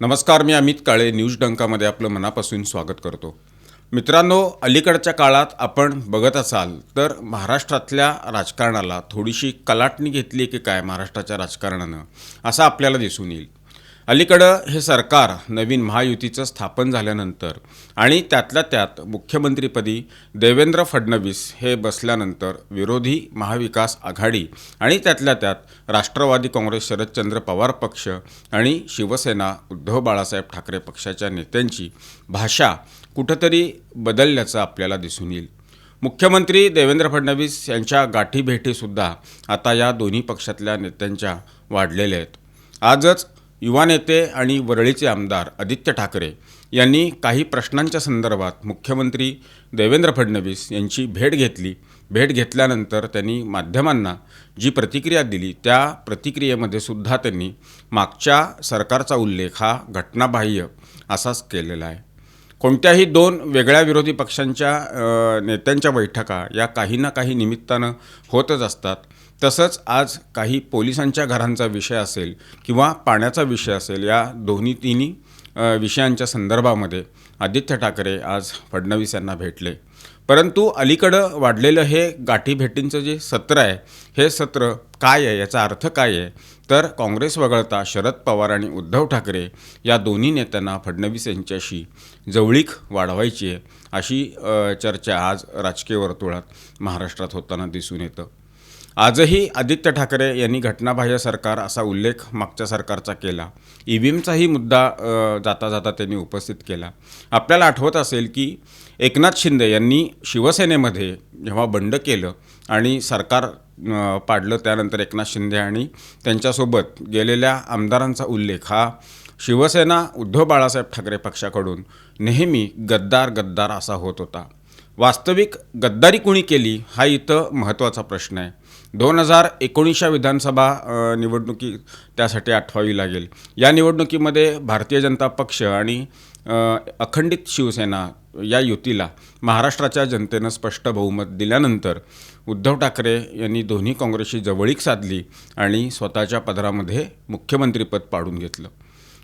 नमस्कार मी अमित काळे न्यूज डंकामध्ये आपलं मनापासून स्वागत करतो. मित्रांनो अलीकडच्या काळात आपण बघत असाल तर महाराष्ट्रातल्या राजकारणाला थोडीशी कलाटणी घेतली की काय महाराष्ट्राच्या राजकारणानं? असं आपल्याला दिसून येईल. अलीकडं हे सरकार नवीन महायुतीचं स्थापन झाल्यानंतर आणि त्यातल्या त्यात मुख्यमंत्रीपदी देवेंद्र फडणवीस हे बसल्यानंतर विरोधी महाविकास आघाडी आणि त्यातल्या त्यात राष्ट्रवादी काँग्रेस शरदचंद्र पवार पक्ष आणि शिवसेना उद्धव बाळासाहेब ठाकरे पक्षाच्या नेत्यांची भाषा कुठंतरी बदलल्याचं आपल्याला दिसून येईल. मुख्यमंत्री देवेंद्र फडणवीस यांच्या गाठीभेटीसुद्धा आता या दोन्ही पक्षातल्या नेत्यांच्या वाढलेल्या आहेत. आजच युवा नेते आणि वरळीचे आमदार आदित्य ठाकरे यांनी काही प्रश्नांच्या संदर्भात मुख्यमंत्री देवेंद्र फडणवीस यांची भेट घेतली. भेट घेतल्यानंतर त्यांनी माध्यमांना जी प्रतिक्रिया दिली त्या प्रतिक्रियेमध्ये सुद्धा त्यांनी मागच्या सरकारचा उल्लेख हा घटनाबाह्य असाच केलेला आहे. कोणत्याही दोन वेगळ्या विरोधी पक्षांच्या नेत्यांच्या बैठका या काही ना काही निमित्तानं होतच असतात. तसंच आज काही पोलिसांच्या घरांचा विषय असेल किंवा पाण्याचा विषय असेल या दोन्ही तिन्ही विषयांच्या संदर्भामध्ये आदित्य ठाकरे आज फडणवीस यांना भेटले. परंतु अलीकडं वाढलेलं हे गाठी भेटींचं जे सत्र आहे हे सत्र काय आहे याचा अर्थ काय आहे? तर काँग्रेस वगळता शरद पवार आणि उद्धव ठाकरे या दोन्ही नेत्यांना फडणवीस यांच्याशी जवळीक वाढवायची आहे अशी चर्चा आज राजकीय वर्तुळात महाराष्ट्रात होताना दिसून येतं. आजही आदित्य ठाकरे यांनी घटनाबाह्य सरकार असा उल्लेख मागच्या सरकारचा केला. ई व्ही एमचाही मुद्दा जाता जाता त्यांनी उपस्थित केला. आपल्याला आठवत असेल की एकनाथ शिंदे यांनी शिवसेनेमध्ये जेव्हा बंड केलं आणि सरकार पाडलं त्यानंतर एकनाथ शिंदे आणि त्यांच्यासोबत गेलेल्या आमदारांचा उल्लेख हा शिवसेना उद्धव बाळासाहेब ठाकरे पक्षाकडून नेहमी गद्दार गद्दार असा होत होता. वास्तविक गद्दारी कुणी केली हा इथं महत्त्वाचा प्रश्न आहे. दोन हजार एकोणीसच्या विधानसभा निवडणुकी त्यासाठी आठवावी लागेल. या निवडणुकीमध्ये भारतीय जनता पक्ष आणि अखंडित शिवसेना या युतीला महाराष्ट्राच्या जनतेनं स्पष्ट बहुमत दिल्यानंतर उद्धव ठाकरे यांनी दोन्ही काँग्रेसशी जवळीक साधली आणि स्वतःच्या पदरामध्ये मुख्यमंत्रीपद पाडून घेतलं.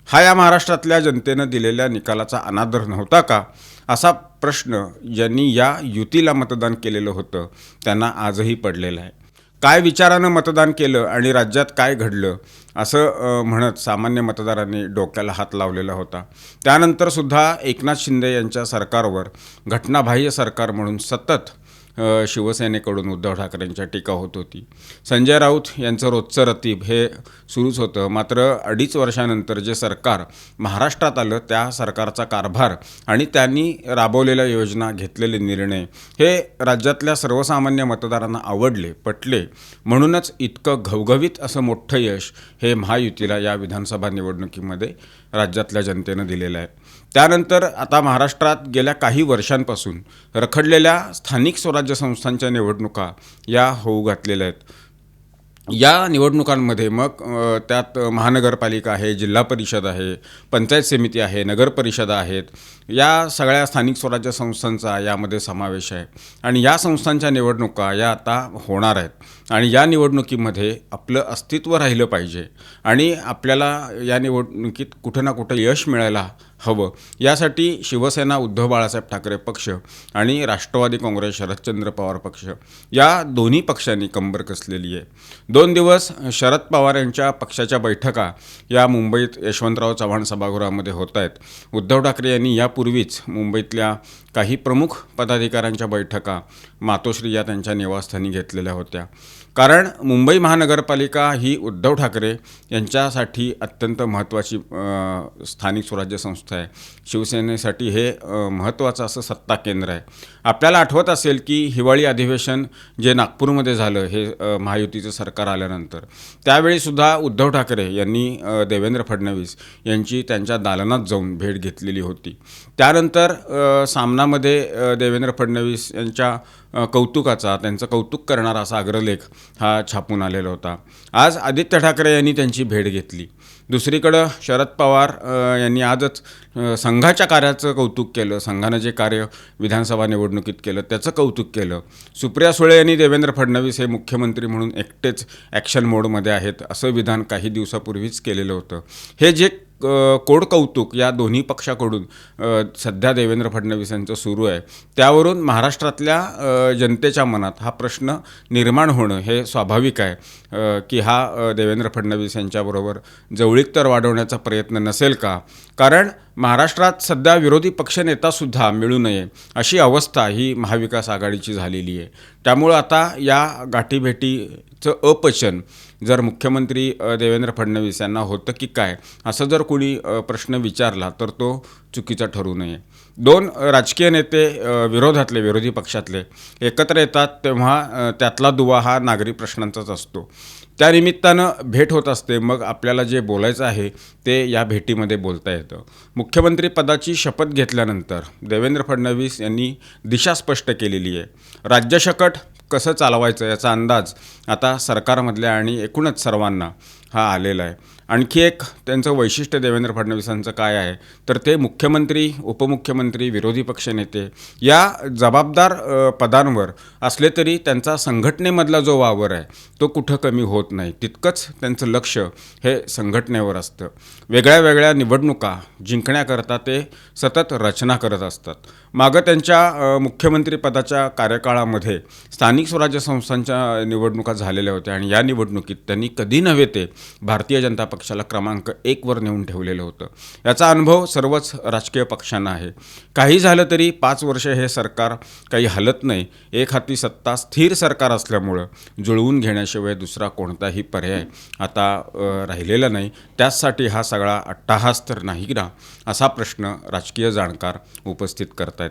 हा या महाराष्ट्रातल्या जनतेनं दिलेल्या निकालाचा अनादर नव्हता का? असा प्रश्न ज्यांनी या युतीला मतदान केलेलं होतं त्यांना आजही पडलेला आहे. काय विचारानं मतदान केलं आणि राज्यात काय घडलं असं म्हणत सामान्य मतदारांनी डोक्याला हात लावलेला होता. त्यानंतरसुद्धा एकनाथ शिंदे यांच्या सरकारवर घटनाबाह्य सरकार म्हणून सतत शिवसेनेकडून उद्धव ठाकरेंच्या टीका होत होती. संजय राऊत यांचं रोजचं रतीब हे सुरूच होतं. मात्र अडीच वर्षानंतर जे सरकार महाराष्ट्रात आलं त्या सरकारचा कारभार आणि त्यांनी राबवलेल्या योजना घेतलेले निर्णय हे राज्यातल्या सर्वसामान्य मतदारांना आवडले पटले. म्हणूनच इतकं घवघवीत असं मोठं यश हे महायुतीला या विधानसभा निवडणुकीमध्ये राज्यातल्या जनतेनं दिलेलं आहे. त्यानंतर आता महाराष्ट्रात गेल्या काही वर्षांपासून रखडलेल्या स्थानिक स्वराज्य संस्थांच्या निवडणुका या होऊ घातलेल्या आहेत. या निवडणुकांमध्ये मग त्यात महानगरपालिका आहे जिल्हा परिषद आहे पंचायत समिती आहे नगरपरिषदा आहेत. या सगळ्या स्थानिक स्वराज्य संस्थांचा यामध्ये समावेश आहे. आणि या संस्थांच्या निवडणुका या आता होणार आहेत. आणि या निवडणुकीमध्ये आपलं अस्तित्व राहिलं पाहिजे. आणि आपल्याला या निवडणुकीत कुठं ना कुठं यश मिळायला हवं. यासाठी शिवसेना उद्धव बाळासाहेब ठाकरे पक्ष आणि राष्ट्रवादी काँग्रेस शरदचंद्र पवार पक्ष या दोन्ही पक्षांनी कंबर कसलेली आहे. दोन दिवस शरद पवार यांच्या पक्षाच्या बैठका या मुंबईत यशवंतराव चव्हाण सभागृहामध्ये होत आहेत. उद्धव ठाकरे यांनी यापूर्वीच मुंबईतल्या काही प्रमुख पदाधिकाऱ्यांच्या बैठका मातोश्री या त्यांच्या निवासस्थानी घेतलेल्या होत्या. कारण मुंबई महानगरपालिका ही उद्धव ठाकरे यांच्यासाठी अत्यंत महत्त्वाची स्थानिक स्वराज्य संस्था आहे. शिवसेनेसाठी हे महत्त्वाचं असं सत्ता केंद्र आहे. आपल्याला आठवत असेल की हिवाळी अधिवेशन जे नागपूरमध्ये झालं हे महायुतीचं सरकार आल्यानंतर त्यावेळीसुद्धा उद्धव ठाकरे यांनी देवेंद्र फडणवीस यांची त्यांच्या दालनात जाऊन भेट घेतलेली होती. त्यानंतर सामनामध्ये देवेंद्र फडणवीस यांच्या कौतुकाचा त्यांचं कौतुक करणारा असा अग्रलेख हा छापून आलेला होता. आज आदित्य ठाकरे यांनी त्यांची भेट घेतली. दुसरीकडं शरद पवार यांनी आजच संघाच्या कार्याचं कौतुक केलं संघानं जे कार्य विधानसभा निवडणुकीत केलं त्याचं कौतुक केलं. सुप्रिया सुळे यांनी देवेंद्र फडणवीस हे मुख्यमंत्री म्हणून एकटेच ॲक्शन मोडमध्ये आहेत असं विधान काही दिवसापूर्वीच केलेलं होतं. हे जे कोड कौतुक या दोन्ही पक्षाकडून सध्या देवेंद्र फडणवीस यांचं सुरू आहे. त्यावरून महाराष्ट्रातल्या जनतेच्या मनात हा प्रश्न निर्माण होणं हे स्वाभाविक आहे की हा देवेंद्र फडणवीस यांच्याबरोबर जवळीक तर वाढवण्याचा प्रयत्न नसेल का? कारण महाराष्ट्रात सध्या विरोधी पक्षनेतासुद्धा मिळू नये अशी अवस्था ही महाविकास आघाडीची झालेली आहे. त्यामुळं आता या गाठीभेटीचं अपचन जर मुख्यमंत्री देवेंद्र फडणवीस यांना होतं की काय असं जर कोणी प्रश्न विचारला तर तो चुकीचा ठरू नये. दोन राजकीय नेते विरोधातले विरोधी पक्षातले एकत्र येतात तेव्हा त्यातला दुवा हा नागरी प्रश्नांचाच असतो. त्यानिमित्तानं भेट होत असते मग आपल्याला जे बोलायचं आहे ते या भेटीमध्ये बोलता येतं. मुख्यमंत्री पदाची शपथ घेतल्यानंतर देवेंद्र फडणवीस यांनी दिशा स्पष्ट केलेली आहे. राज्यशकट कसं चालवायचं याचा अंदाज आता सरकारमधल्या आणि एकूणच सर्वांना. हा आलेला आहे. आणखी एक त्यांचं वैशिष्ट्य देवेंद्र फडणवीसांचं काय आहे? तर ते मुख्यमंत्री उपमुख्यमंत्री विरोधी पक्षनेते या जबाबदार पदांवर असले तरी त्यांचा संघटनेमधला जो वावर आहे तो कुठं कमी होत नाही. तितकंच त्यांचं लक्ष हे संघटनेवर असतं. वेगळ्या वेगळ्या निवडणुका जिंकण्याकरता ते सतत रचना करत असतात. मागं त्यांच्या मुख्यमंत्रीपदाच्या कार्यकाळामध्ये स्थानिक स्वराज्य संस्थांच्या निवडणुका झालेल्या होत्या आणि या निवडणुकीत त्यांनी कधी नव्हे ते भारतीय जनता पक्षाला क्रमांक एकवर नेऊन ठेवलेलं होतं. याचा अनुभव सर्वच राजकीय पक्षांना आहे. काही झालं तरी पाच वर्ष हे सरकार काही हलत नाही. एक हाती सत्ता स्थिर सरकार असल्यामुळं जुळवून घेण्याशिवाय दुसरा कोणताही पर्याय आता राहिलेला नाही. त्याचसाठी हा सगळा अट्टाहास तर नाही ना? असा प्रश्न राजकीय जाणकार उपस्थित करतायत.